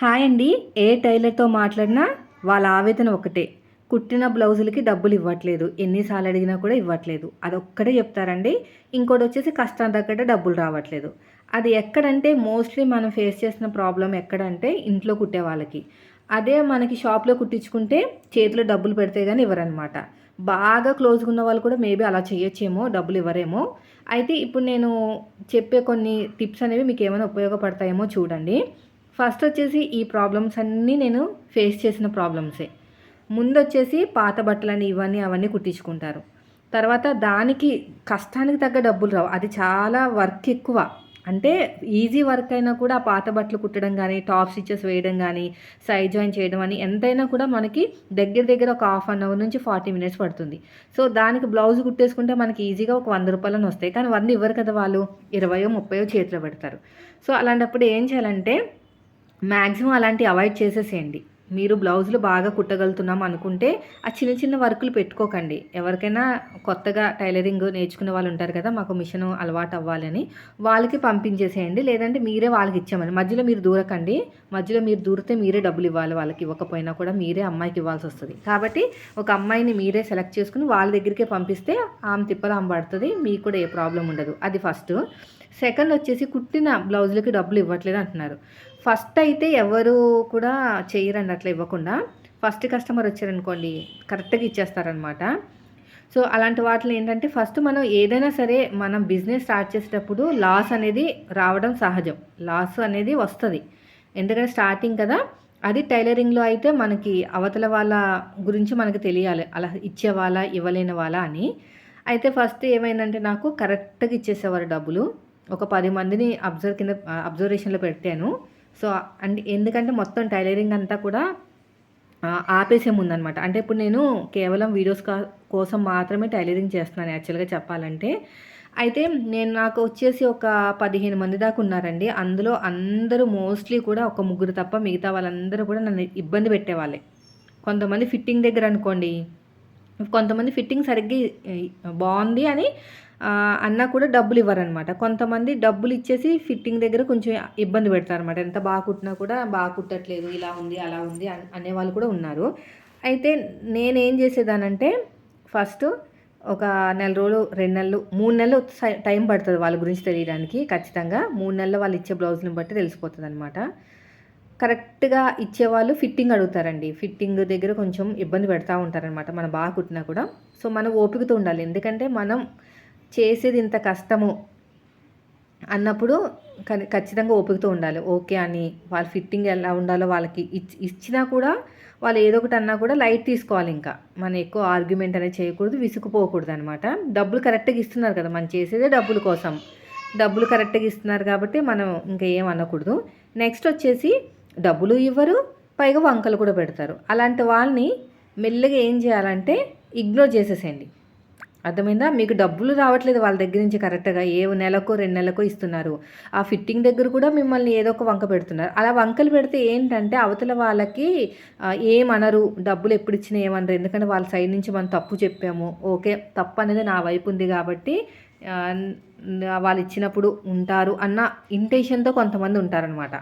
Hi అండి. ఏ టైలర్తో మాట్లాడినా వాళ్ళ ఆవేదన ఒకటే. కుట్టిన బ్లౌజులకి డబ్బులు ఇవ్వట్లేదు. ఎన్నిసార్లు అడిగినా కూడా ఇవ్వట్లేదు. అదొక్కటే చెప్తారండి. ఇంకోటి వచ్చేసి కష్టం తగ్గట్టు డబ్బులు రావట్లేదు. అది ఎక్కడంటే మోస్ట్లీ మనం ఫేస్ చేసిన ప్రాబ్లం ఎక్కడంటే ఇంట్లో కుట్టే వాళ్ళకి. అదే మనకి షాప్లో కుట్టించుకుంటే చేతిలో డబ్బులు పెడితే కానీ ఇవ్వరనమాట. బాగా క్లోజ్గా ఉన్న వాళ్ళు కూడా మేబీ అలా చేయొచ్చేమో డబ్బులు ఇవ్వరేమో. అయితే ఇప్పుడు నేను చెప్పే కొన్ని టిప్స్ అనేవి మీకు ఏమైనా ఉపయోగపడతాయేమో చూడండి. ఫస్ట్ వచ్చేసి ఈ ప్రాబ్లమ్స్ అన్నీ నేను ఫేస్ చేసిన ప్రాబ్లమ్సే ముందు వచ్చేసి పాత బట్టలని ఇవన్నీ అవన్నీ కుట్టించుకుంటారు. తర్వాత దానికి కష్టానికి తగ్గ డబ్బులు రావు. అది చాలా వర్క్ ఎక్కువ. అంటే ఈజీ వర్క్ అయినా కూడా ఆ పాత బట్టలు కుట్టడం కానీ టాప్ స్టిచెస్ వేయడం కానీ సైడ్ జాయిన్ చేయడం అని ఎంతైనా కూడా మనకి దగ్గర దగ్గర ఒక హాఫ్ అన్ అవర్ నుంచి ఫార్టీ మినిట్స్ పడుతుంది. సో దానికి బ్లౌజ్ కుట్టేసుకుంటే మనకి ఈజీగా ఒక వంద రూపాయలను వస్తాయి. కానీ వంద ఇవ్వరు కదా వాళ్ళు. ఇరవయో ముప్పయో చేతిలో పెడతారు. సో అలాంటప్పుడు ఏం చేయాలంటే మ్యాక్సిమం అలాంటి అవాయిడ్ చేసేసేయండి. మీరు బ్లౌజులు బాగా కుట్టగలుగుతున్నాం అనుకుంటే ఆ చిన్న చిన్న వర్కులు పెట్టుకోకండి. ఎవరికైనా కొత్తగా టైలరింగ్ నేర్చుకునే వాళ్ళు ఉంటారు కదా మాకు మిషన్ అలవాటు అవ్వాలని వాళ్ళకి పంపించేసేయండి. లేదంటే మీరే వాళ్ళకి ఇచ్చామని మధ్యలో మీరు దూరకండి. మధ్యలో మీరు దూరితే మీరే డబ్బులు ఇవ్వాలి వాళ్ళకి. ఇవ్వకపోయినా కూడా మీరే అమ్మాయికి ఇవ్వాల్సి వస్తుంది. కాబట్టి ఒక అమ్మాయిని మీరే సెలెక్ట్ చేసుకుని వాళ్ళ దగ్గరికే పంపిస్తే ఆమె తిప్పలు ఆమె పడుతుంది. మీకు కూడా ఏ ప్రాబ్లం ఉండదు. అది ఫస్ట్. సెకండ్ వచ్చేసి కుట్టిన బ్లౌజులకి డబ్బులు ఇవ్వట్లేదు అంటున్నారు. ఫస్ట్ అయితే ఎవరు కూడా చేయరండి అట్లా ఇవ్వకుండా. ఫస్ట్ కస్టమర్ వచ్చారనుకోండి కరెక్ట్గా ఇచ్చేస్తారనమాట. సో అలాంటి వాటిలో ఏంటంటే ఫస్ట్ మనం ఏదైనా సరే మనం బిజినెస్ స్టార్ట్ చేసేటప్పుడు లాస్ అనేది రావడం సహజం. లాస్ అనేది వస్తుంది. ఎందుకంటే స్టార్టింగ్ కదా అది టైలరింగ్లో అయితే మనకి అవతల వాళ్ళ గురించి మనకు తెలియాలి. అలా ఇచ్చే వాళ్ళ ఇవ్వలేని వాళ్ళ అని. అయితే ఫస్ట్ ఏమైందంటే నాకు కరెక్ట్గా ఇచ్చేసేవారు డబ్బులు. ఒక పది మందిని అబ్జర్వ్ కింద అబ్జర్వేషన్లో పెట్టాను. సో అండ్ ఎందుకంటే మొత్తం టైలరింగ్ అంతా కూడా ఆపేసే ముందనమాట. అంటే ఇప్పుడు నేను కేవలం వీడియోస్ కోసం మాత్రమే టైలరింగ్ చేస్తున్నాను యాక్చువల్గా చెప్పాలంటే. అయితే నేను నాకు వచ్చేసి ఒక పదిహేను మంది దాకా ఉన్నారండి. అందులో అందరూ మోస్ట్లీ కూడా ఒక ముగ్గురు తప్ప మిగతా వాళ్ళందరూ కూడా నన్ను ఇబ్బంది పెట్టేవాళ్ళే. కొంతమంది ఫిట్టింగ్ దగ్గర అనుకోండి. కొంతమంది ఫిట్టింగ్ సరిగ్గా బాగుంది అని అన్నా కూడా డబ్బులు ఇవ్వరనమాట కొంతమంది డబ్బులు ఇచ్చేసి ఫిట్టింగ్ దగ్గర కొంచెం ఇబ్బంది పెడతారనమాట ఎంత బాగా కుట్టినా కూడా బాగా కుట్టట్లేదు ఇలా ఉంది అలా ఉంది అనేవాళ్ళు కూడా ఉన్నారు. అయితే నేనేం చేసేదానంటే ఫస్ట్ ఒక నెల రోజులు రెండు నెలలు మూడు నెలలు టైం పడుతుంది వాళ్ళ గురించి తెలియడానికి ఖచ్చితంగా. మూడు నెలలు వాళ్ళు ఇచ్చే బ్లౌజ్ని బట్టి తెలిసిపోతుంది అనమాట కరెక్ట్గా ఇచ్చేవాళ్ళు ఫిట్టింగ్ అడుగుతారండి. ఫిట్టింగ్ దగ్గర కొంచెం ఇబ్బంది పెడతా ఉంటారనమాట మనం బాగా కుట్టినా కూడా. సో మనం ఓపికతో ఉండాలి. ఎందుకంటే మనం చేసేది ఇంత కష్టము అన్నప్పుడు ఖచ్చితంగా ఓపికతో ఉండాలి. ఓకే అని వాళ్ళ ఫిట్టింగ్ ఎలా ఉండాలో వాళ్ళకి ఇచ్చినా కూడా వాళ్ళు ఏదో ఒకటి అన్నా కూడా లైట్ తీసుకోవాలి ఇంకా. మనం ఎక్కువ ఆర్గ్యుమెంట్ అనేది చేయకూడదు విసుకుపోకూడదు అనమాట డబ్బులు కరెక్ట్గా ఇస్తున్నారు కదా మనం చేసేదే డబ్బుల కోసం. డబ్బులు కరెక్ట్గా ఇస్తున్నారు కాబట్టి మనం ఇంకా ఏం అనకూడదు. నెక్స్ట్ వచ్చేసి డబ్బులు ఇవ్వరు పైగా వంకలు కూడా పెడతారు. అలాంటి వాళ్ళని మెల్లగా ఏం చేయాలంటే ఇగ్నోర్ చేసేసేయండి. అర్థమైందా? మీకు డబ్బులు రావట్లేదు వాళ్ళ దగ్గర నుంచి కరెక్ట్గా. ఏ నెలకో రెండు నెలకో ఇస్తున్నారు. ఆ ఫిట్టింగ్ దగ్గర కూడా మిమ్మల్ని ఏదో ఒక వంక పెడుతున్నారు. అలా వంకలు పెడితే ఏంటంటే అవతల వాళ్ళకి ఏమనరు. డబ్బులు ఎప్పుడు ఇచ్చినా ఏమనరు. ఎందుకంటే వాళ్ళ సైడ్ నుంచి మనం తప్పు చెప్పాము. ఓకే తప్పు అనేది నా వైపు ఉంది కాబట్టి వాళ్ళు ఇచ్చినప్పుడు ఉంటారు అన్న ఇంటెన్షన్తో కొంతమంది ఉంటారనమాట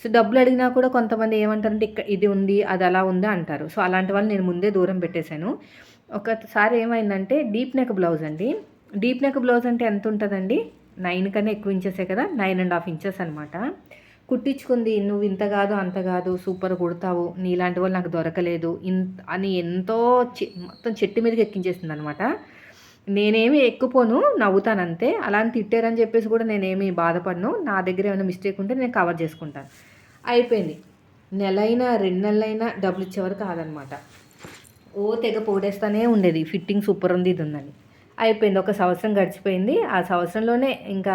సో డబ్బులు అడిగినా కూడా కొంతమంది ఏమంటారంటే ఇక్కడ ఇది ఉంది అది అలా ఉంది అంటారు. సో అలాంటి వాళ్ళు నేను ముందే దూరం పెట్టేశాను. ఒకసారి ఏమైందంటే డీప్ నెక్ బ్లౌజ్ అండి. డీప్ నెక్ బ్లౌజ్ అంటే ఎంత ఉంటుందండి? నైన్ కన్నా ఎక్కువ ఇంచెసే కదా? నైన్ అండ్ హాఫ్ ఇంచెస్ అనమాట కుట్టించుకుంది నువ్వు ఇంత కాదు అంత కాదు సూపర్ కుడతావు నీలాంటి వాళ్ళు నాకు దొరకలేదు ఇన్ అని ఎంతో మొత్తం చెట్టు మీదకి ఎక్కించేసింది అనమాట నేనేమి ఎక్కుపోను నవ్వుతానంతే. అని తిట్టారని చెప్పేసి కూడా నేనేమి బాధపడను. నా దగ్గర ఏమైనా మిస్టేక్ ఉంటే నేను కవర్ చేసుకుంటాను. అయిపోయింది. నెలైనా రెండు నెలలైనా డబ్బులు ఇచ్చేవారు కాదనమాట ఓ తెగ పోడేస్తూనే ఉండేది. ఫిట్టింగ్ సూపర్ ఉంది ఇది ఉందని అయిపోయింది. ఒక సంవత్సరం గడిచిపోయింది. ఆ సంవత్సరంలోనే ఇంకా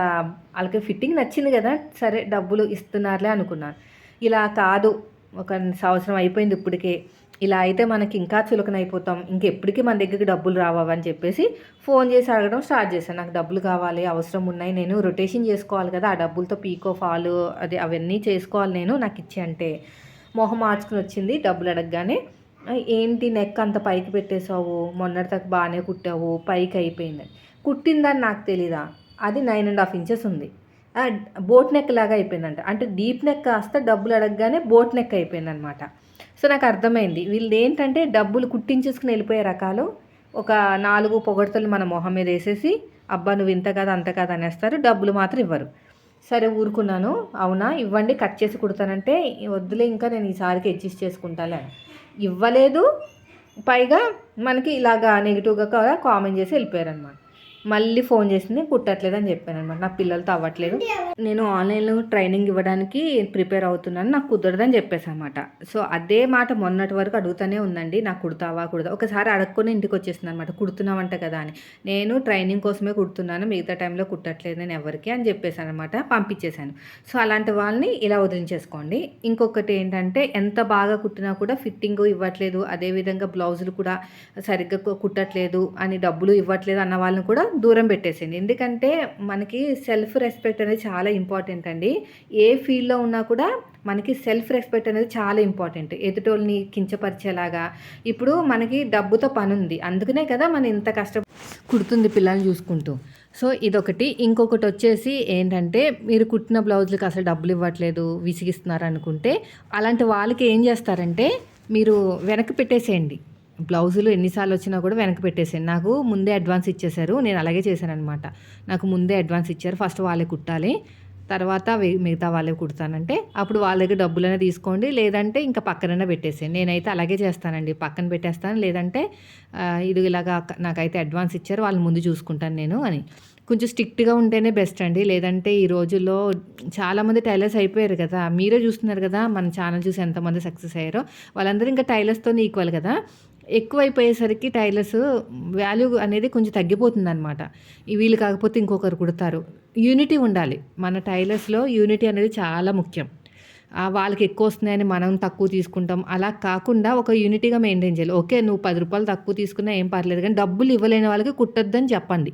వాళ్ళకి ఫిట్టింగ్ నచ్చింది కదా సరే డబ్బులు ఇస్తున్నారులే అనుకున్నాను. ఇలా కాదు. ఒక సంవత్సరం అయిపోయింది ఇప్పటికే. ఇలా అయితే మనకి ఇంకా చులకన అయిపోతాం. ఇంకెప్పటికీ మన దగ్గరికి డబ్బులు రావని చెప్పేసి ఫోన్ చేసి అడగడం స్టార్ట్ చేశాను. నాకు డబ్బులు కావాలి అవసరం ఉన్నాయి. నేను రొటేషన్ చేసుకోవాలి కదా. ఆ డబ్బులతో పీకో ఫాలు అది అవన్నీ చేసుకోవాలి నేను. నాకు ఇచ్చి అంటే మొహం మార్చుకుని వచ్చింది డబ్బులు అడగగానే. ఏంటి నెక్ అంత పైకి పెట్టేసావు మొన్నటిదాకా బాగానే కుట్టావు పైకి అయిపోయింది కుట్టిందని నాకు తెలీదా? అది నైన్ అండ్ హాఫ్ ఇంచెస్ ఉంది. బోట్ నెక్ లాగా అయిపోయిందంట. అంటే డీప్ నెక్ కాస్త డబ్బులు అడగగానే బోట్ నెక్ అయిపోయిందనమాట సో నాకు అర్థమైంది. వీళ్ళు ఏంటంటే డబ్బులు కుట్టించేసుకుని వెళ్ళిపోయే రకాలు. ఒక నాలుగు పొగడతలు మన మొహం మీద వేసేసి అబ్బా నువ్వు ఇంత కాదు అంత కాదు అనేస్తారు. డబ్బులు మాత్రం ఇవ్వరు. సరే ఊరుకున్నాను. అవునా? ఇవ్వండి కట్ చేసి కుడతానంటే వద్దులే ఇంకా నేను ఈసారికి అడ్జస్ట్ చేసుకుంటాలే ఇవ్వలేదు. పైగా మనకి ఇలాగా నెగిటివ్గా కూడా కామెంట్ చేసి వెళ్ళిపోయారు అనమాట మళ్ళీ ఫోన్ చేసింది కుట్టట్లేదు అని చెప్పాను అనమాట. నా పిల్లలతో అవ్వట్లేదు. నేను ఆన్లైన్లో ట్రైనింగ్ ఇవ్వడానికి ప్రిపేర్ అవుతున్నాను. నాకు కుదరదని చెప్పేసి అనమాట. సో అదే మాట మొన్నటి వరకు అడుగుతూనే ఉందండి. నాకు కుడతావా కుడతా ఒకసారి అడగకొని ఇంటికి వచ్చేసింది అనమాట. కుడుతున్నావంట కదా అని. నేను ట్రైనింగ్ కోసమే కుడుతున్నాను. మిగతా టైంలో కుట్టట్లేదు నేను ఎవరికి అని చెప్పేసి అనమాట పంపించేశాను. సో అలాంటి వాళ్ళని ఇలా వదిలించేసుకోండి. ఇంకొకటి ఏంటంటే ఎంత బాగా కుట్టినా కూడా ఫిట్టింగ్ ఇవ్వట్లేదు. అదేవిధంగా బ్లౌజులు కూడా సరిగ్గా కుట్టట్లేదు అని డబ్బులు ఇవ్వట్లేదు అన్న వాళ్ళని కూడా దూరం పెట్టేసింది. ఎందుకంటే మనకి సెల్ఫ్ రెస్పెక్ట్ అనేది చాలా ఇంపార్టెంట్ అండి. ఏ ఫీల్డ్లో ఉన్నా కూడా మనకి సెల్ఫ్ రెస్పెక్ట్ అనేది చాలా ఇంపార్టెంట్ ఎదుటోళ్ళని కించపరిచేలాగా. ఇప్పుడు మనకి డబ్బుతో పని ఉంది. అందుకనే కదా మనం ఇంత కష్టం కుడుతుంది పిల్లల్ని చూసుకుంటూ. సో ఇదొకటి. ఇంకొకటి వచ్చేసి ఏంటంటే మీరు కుట్టిన బ్లౌజులకు అసలు డబ్బులు ఇవ్వట్లేదు విసిగిస్తున్నారు అనుకుంటే అలాంటి వాళ్ళకి ఏం చేస్తారంటే మీరు వెనక్కి పెట్టేసేయండి. బ్లౌజులు ఎన్నిసార్లు వచ్చినా కూడా వెనక్కి పెట్టేసాను నాకు ముందే అడ్వాన్స్ ఇచ్చేశారు. నేను అలాగే చేశాను అనమాట నాకు ముందే అడ్వాన్స్ ఇచ్చారు. ఫస్ట్ వాళ్ళే కుట్టాలి. తర్వాత మిగతా వాళ్ళే కుడతానంటే అప్పుడు వాళ్ళ దగ్గర డబ్బులైనా తీసుకోండి. లేదంటే ఇంకా పక్కనైనా పెట్టేసేయండి. నేనైతే అలాగే చేస్తానండి. పక్కన పెట్టేస్తాను. లేదంటే ఇది ఇలాగా నాకైతే అడ్వాన్స్ ఇచ్చారు. వాళ్ళు ముందు చూసుకుంటాను నేను అని. కొంచెం స్ట్రిక్ట్గా ఉంటేనే బెస్ట్ అండి. లేదంటే ఈ రోజుల్లో చాలామంది టైలర్స్ అయిపోయారు కదా. మీరే చూస్తున్నారు కదా. మన ఛానల్ చూసి ఎంతమంది సక్సెస్ అయ్యారో. వాళ్ళందరూ ఇంకా టైలర్స్తో ఈక్వల్ కదా. ఎక్కువైపోయేసరికి టైలర్స్ వాల్యూ అనేది కొంచెం తగ్గిపోతుంది అనమాట వీళ్ళు కాకపోతే ఇంకొకరు కుడతారు. యూనిటీ ఉండాలి. మన టైలర్స్లో యూనిటీ అనేది చాలా ముఖ్యం. వాళ్ళకి ఎక్కువ వస్తున్నాయని మనం తక్కువ తీసుకుంటాం. అలా కాకుండా ఒక యూనిటీగా మెయింటైన్ చేయాలి. ఓకే నువ్వు పది రూపాయలు తక్కువ తీసుకున్నా ఏం పర్లేదు కానీ డబ్బులు ఇవ్వలేని వాళ్ళకి కుట్టొద్దని చెప్పండి.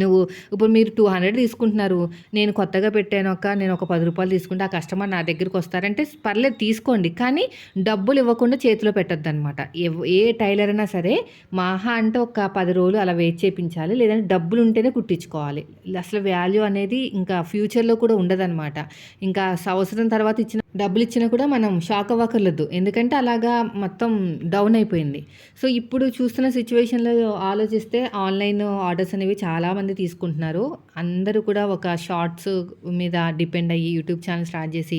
నువ్వు ఇప్పుడు మీరు టూ హండ్రెడ్ తీసుకుంటున్నారు. నేను కొత్తగా పెట్టాను ఒక నేను ఒక పది రూపాయలు తీసుకుంటే ఆ కస్టమర్ నా దగ్గరికి వస్తారంటే పర్లేదు తీసుకోండి. కానీ డబ్బులు ఇవ్వకుండా చేతిలో పెట్టద్దు అనమాట ఏ టైలర్ అయినా సరే మహా అంటే ఒక పది రోజులు అలా వెయిట్ చేయించాలి లేదంటే డబ్బులు ఉంటేనే కుట్టించుకోవాలి. అసలు వాల్యూ అనేది ఇంకా ఫ్యూచర్లో కూడా ఉండదన్నమాట. ఇంకా సంవత్సరం తర్వాత ఇచ్చిన డబ్బులు ఇచ్చినా కూడా మనం షాక్ అవ్వకర్లేదు ఎందుకంటే అలాగా మొత్తం డౌన్ అయిపోయింది. సో ఇప్పుడు చూస్తున్న సిచ్యువేషన్లో ఆలోచిస్తే ఆన్లైన్ ఆర్డర్స్ అనేవి చాలామంది తీసుకుంటున్నారు. అందరూ కూడా ఒక షార్ట్స్ మీద డిపెండ్ అయ్యి యూట్యూబ్ ఛానల్ స్టార్ట్ చేసి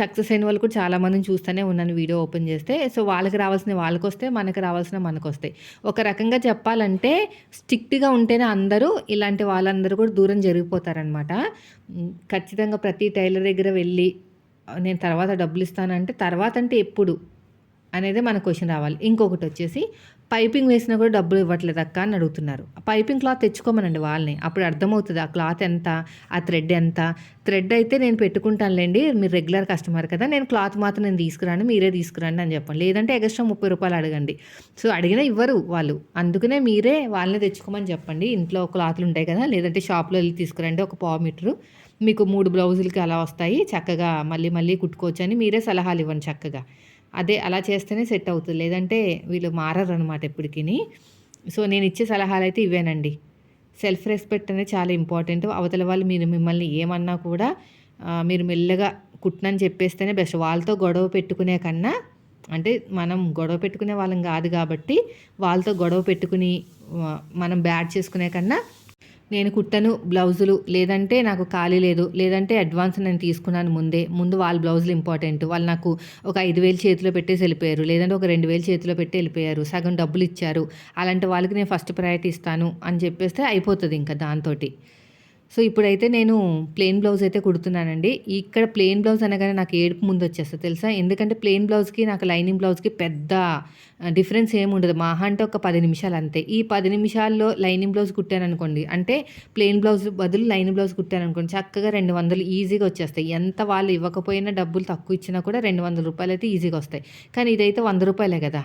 సక్సెస్ అయిన వాళ్ళు కూడా చాలామందిని చూస్తూనే ఉన్నాను వీడియో ఓపెన్ చేస్తే. సో వాళ్ళకి రావాల్సిన వాళ్ళకి వస్తే మనకి రావాల్సిన మనకు వస్తాయి. ఒక రకంగా చెప్పాలంటే స్ట్రిక్ట్గా ఉంటేనే అందరూ ఇలాంటి వాళ్ళందరూ కూడా దూరం జరిగిపోతారనమాట ఖచ్చితంగా ప్రతి టైలర్ దగ్గర వెళ్ళి నేను తర్వాత డబ్బులు ఇస్తానంటే తర్వాత అంటే ఎప్పుడు అనేది మన క్వశ్చన్ రావాలి. ఇంకొకటి వచ్చేసి పైపింగ్ వేసినా కూడా డబ్బులు ఇవ్వట్లేదు అక్క అని అడుగుతున్నారు. ఆ పైపింగ్ క్లాత్ తెచ్చుకోమనండి వాళ్ళని. అప్పుడు అర్థమవుతుంది ఆ క్లాత్ ఎంత ఆ థ్రెడ్ ఎంత. థ్రెడ్ అయితే నేను పెట్టుకుంటానులేండి మీరు రెగ్యులర్ కస్టమర్ కదా నేను క్లాత్ మాత్రం నేను తీసుకురాను మీరే తీసుకురండి అని చెప్పండి. లేదంటే ఎక్స్ట్రా ముప్పై రూపాయలు అడగండి. సో అడిగినా ఇవ్వరు వాళ్ళు. అందుకనే మీరే వాళ్ళని తెచ్చుకోమని చెప్పండి. ఇంట్లో క్లాత్లు ఉంటాయి కదా లేదంటే షాప్లో వెళ్ళి తీసుకురండి ఒక పావు మీటరు. మీకు మూడు బ్లౌజులకి అలా వస్తాయి చక్కగా మళ్ళీ మళ్ళీ కుట్టుకోవచ్చు అని మీరే సలహాలు ఇవ్వండి చక్కగా. అదే అలా చేస్తేనే సెట్ అవుతుంది. లేదంటే వీళ్ళు మారరు అనమాట ఎప్పటికీ సో నేను ఇచ్చే సలహాలు అయితే ఇవేనండి. సెల్ఫ్ రెస్పెక్ట్ అనేది చాలా ఇంపార్టెంట్. అవతల వాళ్ళు మీరు మిమ్మల్ని ఏమన్నా కూడా మీరు మెల్లగా కుట్టనని చెప్పేస్తేనే బెస్ట్. వాళ్ళతో గొడవ పెట్టుకునే కన్నా అంటే మనం గొడవ పెట్టుకునే వాళ్ళం కాదు కాబట్టి వాళ్ళతో గొడవ పెట్టుకుని మనం బ్యాడ్ చేసుకునే కన్నా నేను కుట్టను బ్లౌజులు లేదంటే నాకు ఖాళీ లేదు లేదంటే అడ్వాన్స్ నేను తీసుకున్నాను ముందే. ముందు వాళ్ళ బ్లౌజులు ఇంపార్టెంట్ వాళ్ళు నాకు ఒక ఐదు వేలు చేతిలో పెట్టేసి వెళ్ళిపోయారు లేదంటే ఒక రెండు వేలు చేతిలో పెట్టి వెళ్ళిపోయారు సగం డబ్బులు ఇచ్చారు. అలాంటి వాళ్ళకి నేను ఫస్ట్ ప్రయారిటీ ఇస్తాను అని చెప్పేస్తే అయిపోతుంది ఇంకా దాంతోటి. సో ఇప్పుడైతే నేను ప్లెయిన్ బ్లౌజ్ అయితే కుడుతున్నానండి. ఇక్కడ ప్లెయిన్ బ్లౌజ్ అనగానే నాకు ఏడుపు ముందు వచ్చేస్తుంది తెలుసా? ఎందుకంటే ప్లెయిన్ బ్లౌజ్కి నాకు లైనింగ్ బ్లౌజ్కి పెద్ద డిఫరెన్స్ ఏమి ఉండదు. మహా అంటే ఒక పది నిమిషాలు అంతే. ఈ పది నిమిషాల్లో లైనింగ్ బ్లౌజ్ కుట్టాను అనుకోండి అంటే ప్లెయిన్ బ్లౌజ్ బదులు లైనింగ్ బ్లౌజ్ కుట్టాను అనుకోండి చక్కగా రెండు వందలు ఈజీగా వచ్చేస్తాయి. ఎంత వాళ్ళు ఇవ్వకపోయినా డబ్బులు తక్కువ ఇచ్చినా కూడా రెండు వందల రూపాయలు అయితే ఈజీగా వస్తాయి. కానీ ఇదైతే వంద రూపాయలే కదా?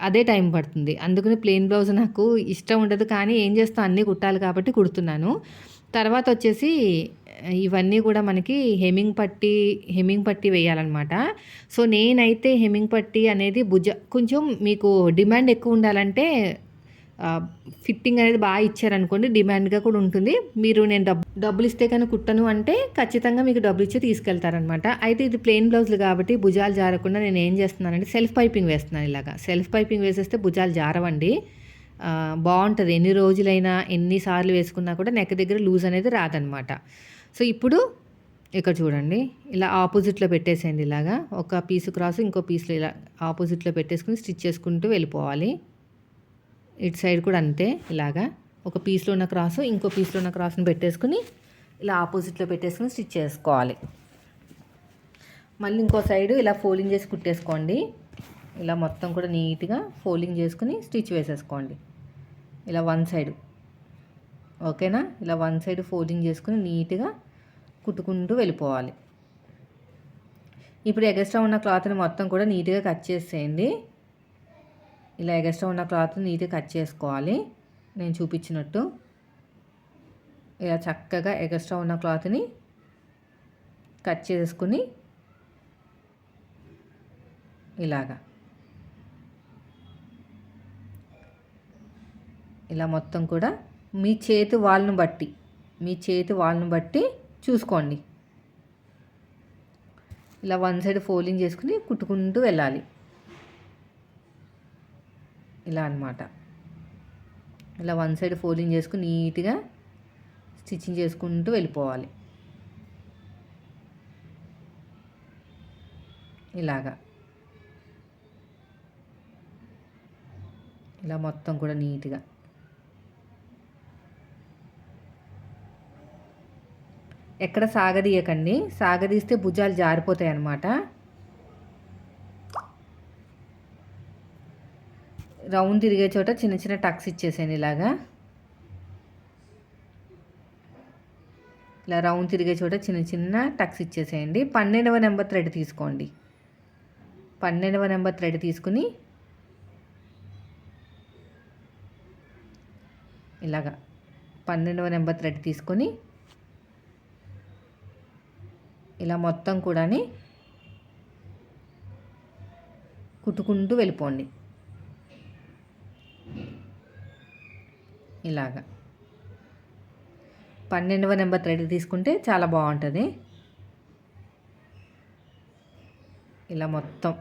అదే టైం పడుతుంది. అందుకని ప్లెయిన్ బ్లౌజ్ నాకు ఇష్టం ఉండదు. కానీ ఏం చేస్తాం? అన్నీ కుట్టాలి కాబట్టి కుడుతున్నాను. తర్వాత వచ్చేసి ఇవన్నీ కూడా మనకి హెమ్మింగ్ పట్టి హెమ్మింగ్ పట్టి వేయాలన్నమాట. సో నేనైతే హెమ్మింగ్ పట్టి అనేది భుజ కొంచెం మీకు డిమాండ్ ఎక్కువ ఉండాలంటే ఫిట్టింగ్ అనేది బాగా ఇచ్చారనుకోండి డిమాండ్గా కూడా ఉంటుంది. మీరు నేను డబ్బు డబ్బులు ఇస్తే కానీ కుట్టను అంటే ఖచ్చితంగా మీకు డబ్బులు ఇచ్చి తీసుకెళ్తారనమాట అయితే ఇది ప్లెయిన్ బ్లౌజులు కాబట్టి భుజాలు జారకుండా నేను ఏం చేస్తున్నానంటే సెల్ఫ్ పైపింగ్ వేస్తున్నాను ఇలాగా. సెల్ఫ్ పైపింగ్ వేసేస్తే భుజాలు జారవండి. బాగుంటుంది. ఎన్ని రోజులైనా ఎన్నిసార్లు వేసుకున్నా కూడా నెక్ దగ్గర లూజ్ అనేది రాదనమాట సో ఇప్పుడు ఇక్కడ చూడండి. ఇలా ఆపోజిట్లో పెట్టేసేయండి ఇలాగా. ఒక పీస్ క్రాస్ ఇంకో పీస్లో ఇలా ఆపోజిట్లో పెట్టేసుకుని స్టిచ్ చేసుకుంటూ వెళ్ళిపోవాలి. ఇటు సైడ్ కూడా అంతే ఇలాగా. ఒక పీస్లో ఉన్న క్రాస్ ఇంకో పీస్లో ఉన్న క్రాస్ని పెట్టేసుకుని ఇలా ఆపోజిట్లో పెట్టేసుకుని స్టిచ్ చేసుకోవాలి. మళ్ళీ ఇంకో సైడు ఇలా ఫోల్డింగ్ చేసి కుట్టేసుకోండి. ఇలా మొత్తం కూడా నీట్గా ఫోల్డింగ్ చేసుకుని స్టిచ్ వేసేసుకోండి. ఇలా వన్ సైడ్. ఓకేనా? ఇలా వన్ సైడ్ ఫోల్డింగ్ చేసుకుని నీట్గా కుట్టుకుంటూ వెళ్ళిపోవాలి. ఇప్పుడు ఎగస్ట్రా ఉన్న క్లాత్ని మొత్తం కూడా నీట్గా కట్ చేసేయండి. ఇలా ఎగస్ట్రా ఉన్న క్లాత్ నీట్గా కట్ చేసుకోవాలి. నేను చూపించినట్టు. ఇలా చక్కగా ఎగస్ట్రా ఉన్న క్లాత్ని కట్ చేసుకుని ఇలాగా. ఇలా మొత్తం కూడా మీ చేతి వాళ్ళను బట్టి మీ చేతి వాళ్ళను బట్టి చూసుకోండి. ఇలా వన్ సైడ్ ఫోల్డింగ్ చేసుకుని కుట్టుకుంటూ వెళ్ళాలి. ఇలా అన్నమాట. ఇలా వన్ సైడ్ ఫోల్డింగ్ చేసుకుని నీట్గా స్టిచ్చింగ్ చేసుకుంటూ వెళ్ళిపోవాలి. ఇలాగా. ఇలా మొత్తం కూడా నీట్గా. ఎక్కడ సాగదీయకండి. సాగదీస్తే భుజాలు జారిపోతాయి అన్నమాట రౌండ్ తిరిగే చోట చిన్న చిన్న టక్స్ ఇచ్చేసాను ఇలాగా. ఇలా రౌండ్ తిరిగే చోట చిన్న చిన్న టక్స్ ఇచ్చేసేయండి. పన్నెండవ నెంబర్ థ్రెడ్ తీసుకోండి. పన్నెండవ నెంబర్ థ్రెడ్ తీసుకుని ఇలాగా పన్నెండవ నెంబర్ థ్రెడ్ తీసుకొని ఇలా మొత్తం కూడాని కుట్టుకుంటూ వెళ్ళిపోండి. ఇలాగా. పన్నెండవ నెంబర్ థ్రెడ్ తీసుకుంటే చాలా బాగుంటుంది. ఇలా మొత్తం.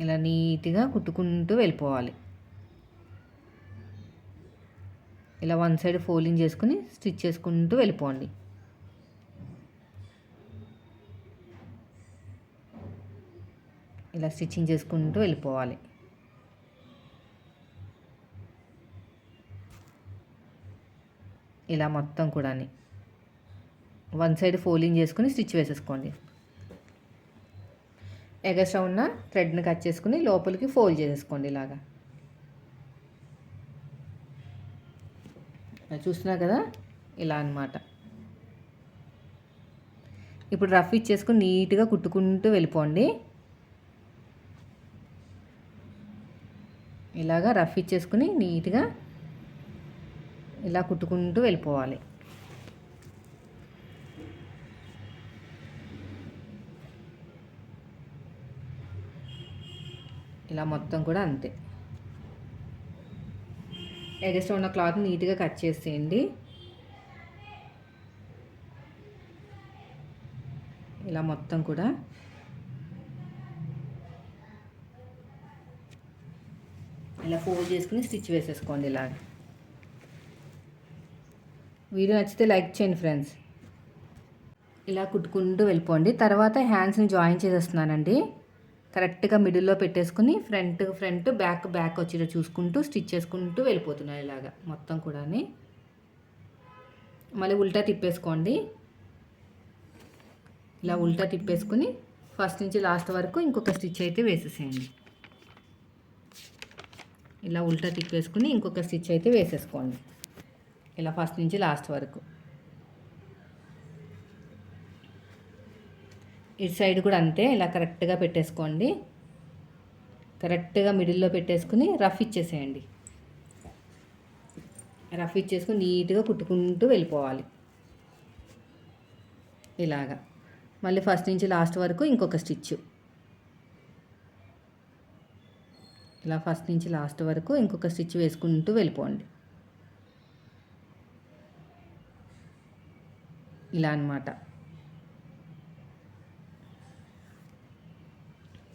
ఇలా నీట్గా కుట్టుకుంటూ వెళ్ళిపోవాలి. ఇలా వన్ సైడ్ ఫోల్డింగ్ చేసుకుని స్టిచ్ చేసుకుంటూ వెళ్ళిపోండి. ఇలా స్టిచ్చింగ్ చేసుకుంటూ వెళ్ళిపోవాలి. ఇలా మొత్తం కూడా వన్ సైడ్ ఫోల్డింగ్ చేసుకుని స్టిచ్ వేసేసుకోండి. ఎగస్ట్రా ఉన్న థ్రెడ్ని కట్ చేసుకుని లోపలికి ఫోల్డ్ చేసేసుకోండి ఇలాగా. చూస్తున్నా కదా? ఇలా అన్నమాట. ఇప్పుడు రఫ్ ఇచ్చేసుకుని నీట్గా కుట్టుకుంటూ వెళ్ళిపోండి. ఇలాగా రఫ్ ఇచ్చేసుకుని నీట్గా ఇలా కుట్టుకుంటూ వెళ్ళిపోవాలి. ఇలా మొత్తం కూడా అంతే. ఎగస్ట్రా ఉన్న క్లాత్ నీట్గా కట్ చేసేయండి. ఇలా మొత్తం కూడా. ఇలా ఫోల్డ్ చేసుకుని స్టిచ్ వేసేసుకోండి ఇలా. వీడియో నచ్చితే లైక్ చేయండి ఫ్రెండ్స్. ఇలా కుట్టుకుంటూ వెళ్ళిపోండి. తర్వాత హ్యాండ్స్ని జాయిన్ చేసేస్తున్నానండి. కరెక్ట్గా మిడిల్లో పెట్టేసుకుని ఫ్రంట్ ఫ్రంట్ బ్యాక్ బ్యాక్ వచ్చేటట్టు చూసుకుంటూ స్టిచ్ చేసుకుంటూ వెళ్ళిపోతున్నారు ఇలాగా మొత్తం కూడా మళ్ళీ ఉల్టా తిప్పేసుకోండి. ఇలా ఉల్టా తిప్పేసుకుని ఫస్ట్ నుంచి లాస్ట్ వరకు ఇంకొక స్టిచ్ అయితే వేసేసేయండి. ఇలా ఉల్టా తిప్పేసుకుని ఇంకొక స్టిచ్ అయితే వేసేసుకోండి. ఇలా ఫస్ట్ నుంచి లాస్ట్ వరకు. ఇటు సైడ్ కూడా అంతే ఇలా కరెక్ట్గా పెట్టేసుకోండి. కరెక్ట్గా మిడిల్లో పెట్టేసుకుని రఫ్ ఇచ్చేసేయండి. రఫ్ ఇచ్చేసుకుని నీట్గా కుట్టుకుంటూ వెళ్ళిపోవాలి. ఇలాగా. మళ్ళీ ఫస్ట్ నుంచి లాస్ట్ వరకు ఇంకొక స్టిచ్. ఇలా ఫస్ట్ నుంచి లాస్ట్ వరకు ఇంకొక స్టిచ్ వేసుకుంటూ వెళ్ళిపోండి. ఇలా అన్నమాట.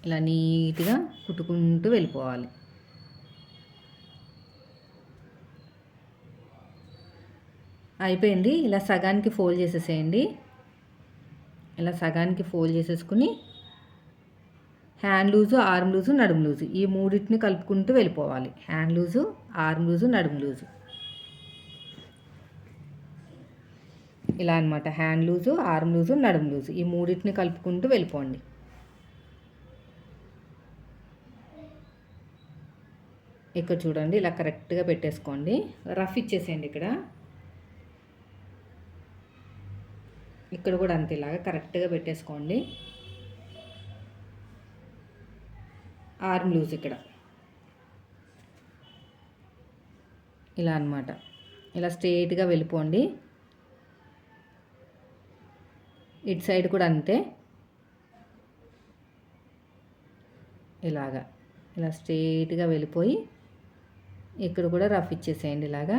ఇలా నీట్గా కుట్టుకుంటూ వెళ్ళిపోవాలి. అయిపోయింది. ఇలా సగానికి ఫోల్డ్ చేసేసేయండి. ఇలా సగానికి ఫోల్డ్ చేసేసుకుని హ్యాండ్ లూజు ఆర్మ్ లూజు నడుము లూజు ఈ మూడింటిని కలుపుకుంటూ వెళ్ళిపోవాలి. హ్యాండ్ లూజు ఆర్మ్ లూజు నడుము లూజు. ఇలా అనమాట హ్యాండ్ లూజు ఆర్మ్ లూజు నడుము లూజు ఈ మూడింటిని కలుపుకుంటూ వెళ్ళిపోండి. ఇక్కడ చూడండి ఇలా కరెక్ట్గా పెట్టేసుకోండి. రఫ్ ఇచ్చేసేయండి ఇక్కడ. ఇక్కడ కూడా అంతే ఇలాగా కరెక్ట్గా పెట్టేసుకోండి. ఆర్మ్ లూజ్ ఇక్కడ. ఇలా అనమాట ఇలా స్ట్రేట్గా వెళ్ళిపోండి. ఇటు సైడ్ కూడా అంతే. ఇలాగా. ఇలా స్ట్రేట్గా వెళ్ళిపోయి ఇక్కడ కూడా రఫ్ ఇచ్చేసేయండి ఇలాగా.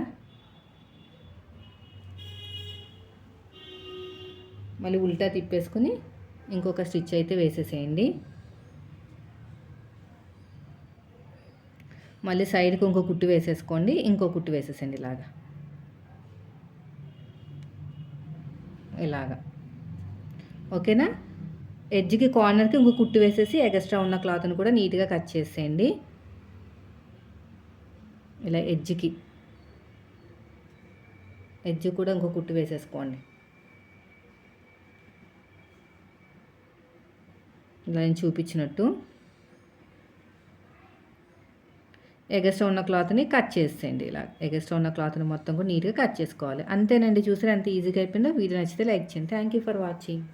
మళ్ళీ ఉల్టా తిప్పేసుకుని ఇంకొక స్టిచ్ అయితే వేసేసేయండి. మళ్ళీ సైడ్కి ఇంకో కుట్టు వేసేసుకోండి ఇంకో కుట్టు వేసేసేయండి ఇలాగా. ఇలాగా. ఓకేనా? ఎడ్జ్కి కార్నర్కి ఇంకో కుట్టు వేసేసి ఎగస్ట్రా ఉన్న క్లాత్ని కూడా నీట్గా కట్ చేసేయండి. ఇలా ఎడ్జ్కి. ఎడ్జ్ కూడా ఇంకో కుట్టు వేసేసుకోండి. ఇలా నేను చూపించినట్టు. ఎగస్ట్రా ఉన్న క్లాత్ని కట్ చేసేయండి ఇలా. ఎగస్ట్రా ఉన్న క్లాత్ని మొత్తం కూడా నీట్గా కట్ చేసుకోవాలి. అంతేనండి చూసారు ఎంత ఈజీగా అయిపోయిందో. వీడియో నచ్చితే లైక్ చేయండి. Thank you for watching